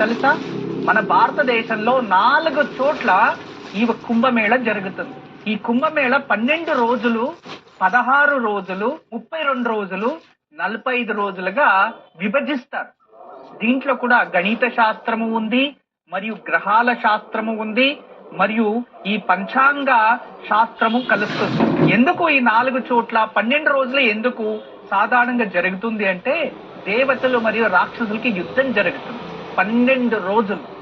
తెలుసా? మన భారతదేశంలో నాలుగు చోట్ల ఈ కుంభమేళ జరుగుతుంది. ఈ కుంభమేళ పన్నెండు రోజులు పదహారు రోజులు ముప్పై రెండు రోజులు నలభై ఐదు రోజులుగా విభజిస్తారు. దీంట్లో కూడా గణిత శాస్త్రము ఉంది మరియు గ్రహాల శాస్త్రము ఉంది మరియు ఈ పంచాంగ శాస్త్రము కలుస్తుంది. ఎందుకు ఈ నాలుగు చోట్ల పన్నెండు రోజులు ఎందుకు సాధారణంగా జరుగుతుంది అంటే దేవతలు మరియు రాక్షసులకి యుద్ధం జరుగుతుంది. పన్నెండు రోజులు.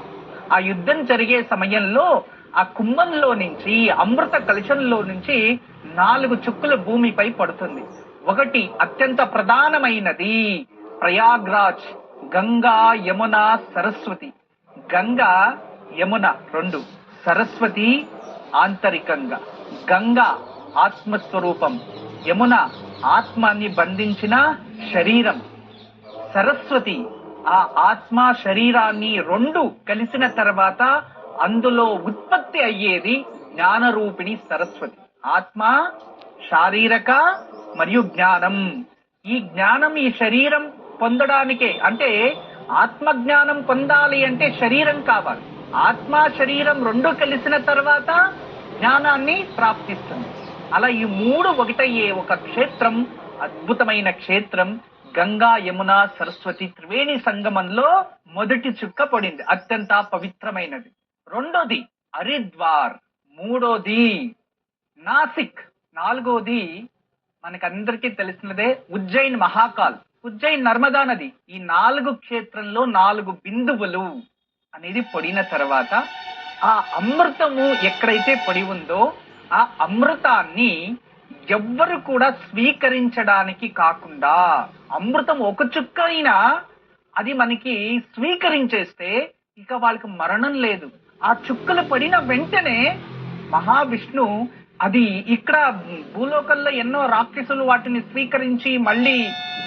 ఆ యుద్ధం జరిగే సమయంలో ఆ కుంభంలో నుంచి అమృత కలశంలో నుంచి నాలుగు చుక్కుల భూమిపై పడుతుంది. ఒకటి అత్యంత ప్రధానమైనది ప్రయాగ్రాజ్ గంగా యమున సరస్వతి. గంగా యమున రెండు సరస్వతి ఆంతరికంగా. గంగా ఆత్మస్వరూపం యమున ఆత్మాన్ని బంధించిన శరీరం. సరస్వతి ఆ ఆత్మ శరీరాన్ని రెండు కలిసిన తర్వాత అందులో ఉత్పత్తి అయ్యేది జ్ఞానరూపిణి సరస్వతి. ఆత్మ శారీరక మరియు జ్ఞానం. ఈ జ్ఞానం ఈ శరీరం పొందడానికే. అంటే ఆత్మ జ్ఞానం పొందాలి అంటే శరీరం కావాలి. ఆత్మ శరీరం రెండు కలిసిన తర్వాత జ్ఞానాన్ని ప్రాప్తిస్తుంది. అలా ఈ మూడు ఒకటయ్యే ఒక క్షేత్రం అద్భుతమైన క్షేత్రం గంగా యమున సరస్వతి త్రివేణి సంగమంలో మొదటి చుక్క పడింది. అత్యంత పవిత్రమైనది. రెండోది హరిద్వార్. మూడోది నాసిక్. నాలుగోది మనకందరికీ తెలిసినదే ఉజ్జయిన్ మహాకాల్. ఉజ్జయిన్ నర్మదా నది. ఈ నాలుగు క్షేత్రంలో నాలుగు బిందువులు అనేది పడిన తర్వాత ఆ అమృతము ఎక్కడైతే పడి ఉందో ఆ అమృతాన్ని ఎవ్వరు కూడా స్వీకరించడానికి కాకుండా అమృతం ఒక చుక్క అయినా అది మనకి స్వీకరించేస్తే ఇక వాళ్ళకి మరణం లేదు. ఆ చుక్కలు పడిన వెంటనే మహావిష్ణు అది ఇక్కడ భూలోకంలో ఎన్నో రాక్షసులు వాటిని స్వీకరించి మళ్ళీ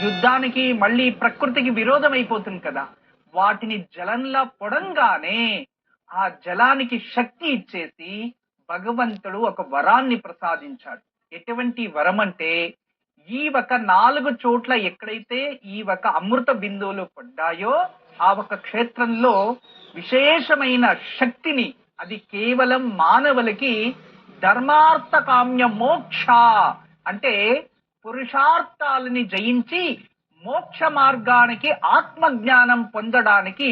యుద్ధానికి మళ్ళీ ప్రకృతికి విరోధం అయిపోతుంది కదా. వాటిని జలంలా పొడంగానే ఆ జలానికి శక్తి ఇచ్చేసి భగవంతుడు ఒక వరాన్ని ప్రసాదించాడు. ఎటువంటి వరం అంటే ఈ ఒక నాలుగు చోట్ల ఎక్కడైతే ఈ ఒక అమృత బిందువులు పడ్డాయో ఆ ఒక క్షేత్రంలో విశేషమైన శక్తిని అది కేవలం మానవులకి ధర్మార్థ కామ్య మోక్ష అంటే పురుషార్థాలని జయించి మోక్ష మార్గానికి ఆత్మజ్ఞానం పొందడానికి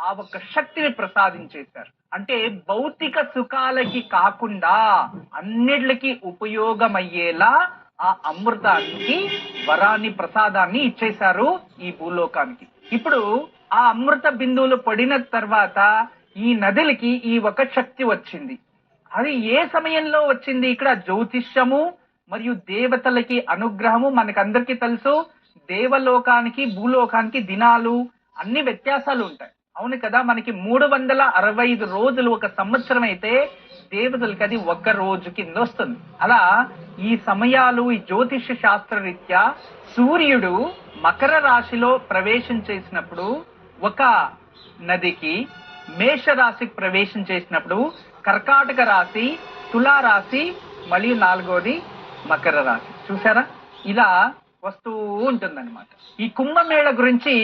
ఆ ఒక శక్తిని ప్రసాదించేశారు. అంటే భౌతిక సుఖాలకి కాకుండా అన్నిటికి ఉపయోగమయ్యేలా ఆ అమృతానికి వరాన్ని ప్రసాదాన్ని ఇచ్చేశారు ఈ భూలోకానికి. ఇప్పుడు ఆ అమృత బిందువులు పడిన తర్వాత ఈ నదులకి ఈ ఒక శక్తి వచ్చింది. అది ఏ సమయంలో వచ్చింది? ఇక్కడ జ్యోతిష్యము మరియు దేవతలకి అనుగ్రహము మనకందరికీ తెలుసు. దేవలోకానికి భూలోకానికి దినాలు అన్ని వ్యత్యాసాలు ఉంటాయి. అవును కదా మనకి మూడు వందల అరవై ఐదు రోజులు ఒక సంవత్సరం అయితే దేవతలకి అది ఒక్క రోజు కింద వస్తుంది అలా ఈ సమయాలు ఈ జ్యోతిష శాస్త్ర రీత్యా సూర్యుడు మకర రాశిలో ప్రవేశం చేసినప్పుడు ఒక నదికి మేష రాశికి ప్రవేశం చేసినప్పుడు కర్కాటక రాశి తులా రాశి మళ్ళీ నాలుగోది మకర రాశి. చూసారా ఇలా వస్తూ ఉంటుందన్నమాట. ఈ కుంభమేళ గురించి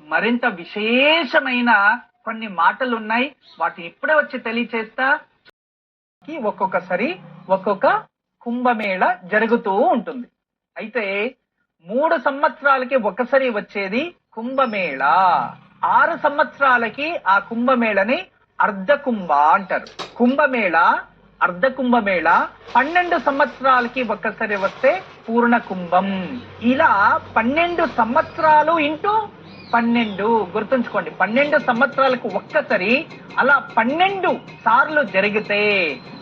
మరింత విశేషమైన కొన్ని మాటలు ఉన్నాయి వాటిని ఇప్పుడే వచ్చి తెలియచేస్తా. ఒక్కొక్కసారి ఒక్కొక్క కుంభమేళ జరుగుతూ ఉంటుంది. అయితే మూడు సంవత్సరాలకి ఒకసారి వచ్చేది కుంభమేళ. ఆరు సంవత్సరాలకి ఆ కుంభమేళని అర్ధ కుంభ అంటారు. కుంభమేళ అర్ధ కుంభమేళ పన్నెండు సంవత్సరాలకి ఒక్కసారి వస్తే పూర్ణ కుంభం ఇలా పన్నెండు సంవత్సరాలు ఇంటూ పన్నెండు గుర్తుంచుకోండి. పన్నెండు సంవత్సరాలకు ఒక్కసారి అలా పన్నెండు సార్లు జరిగితే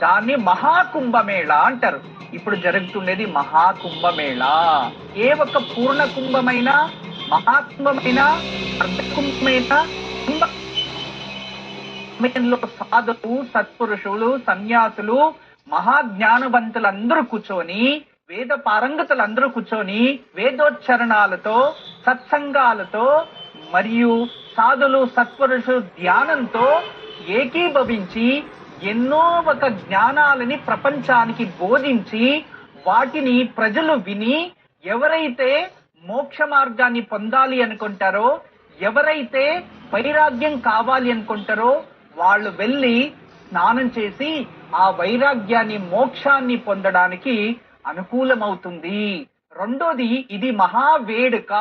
దాన్ని మహాకుంభమేళ అంటారు. ఇప్పుడు జరుగుతుండేది మహాకుంభమేళ. ఏ ఒక్క పూర్ణ కుంభమైనా మహాకుంభమైనా అర్ధకుంభమైనా సమయంలో సాధువు సత్పురుషులు సన్యాసులు మహాజ్ఞానవంతులందరూ కూర్చొని వేద పారంగతులందరూ కూర్చొని వేదోచ్చరణాలతో సత్సంగాలతో మరియు సాధులు సత్పురుషు ధ్యానంతో ఏకీభవించి ఎన్నో ఒక జ్ఞానాలని ప్రపంచానికి బోధించి వాటిని ప్రజలు విని ఎవరైతే మోక్ష మార్గాన్ని పొందాలి అనుకుంటారో ఎవరైతే వైరాగ్యం కావాలి అనుకుంటారో వాళ్ళు వెళ్ళి స్నానం చేసి ఆ వైరాగ్యాన్ని మోక్షాన్ని పొందడానికి అనుకూలమవుతుంది. రెండోది ఇది మహా వేడుక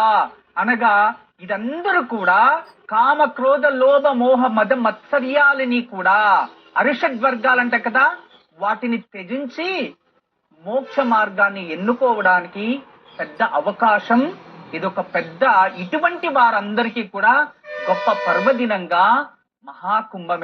అనగా ఇదందరూ కూడా కామ క్రోధ లోభ మోహ మద మత్సర్యాలని కూడా అరిషడ్ వర్గాలంట కదా. వాటిని త్యజించి మోక్ష మార్గాన్ని ఎన్నుకోవడానికి పెద్ద అవకాశం. ఇదొక పెద్ద ఇటువంటి వారందరికీ కూడా గొప్ప పర్వదినంగా మహాకుంభమే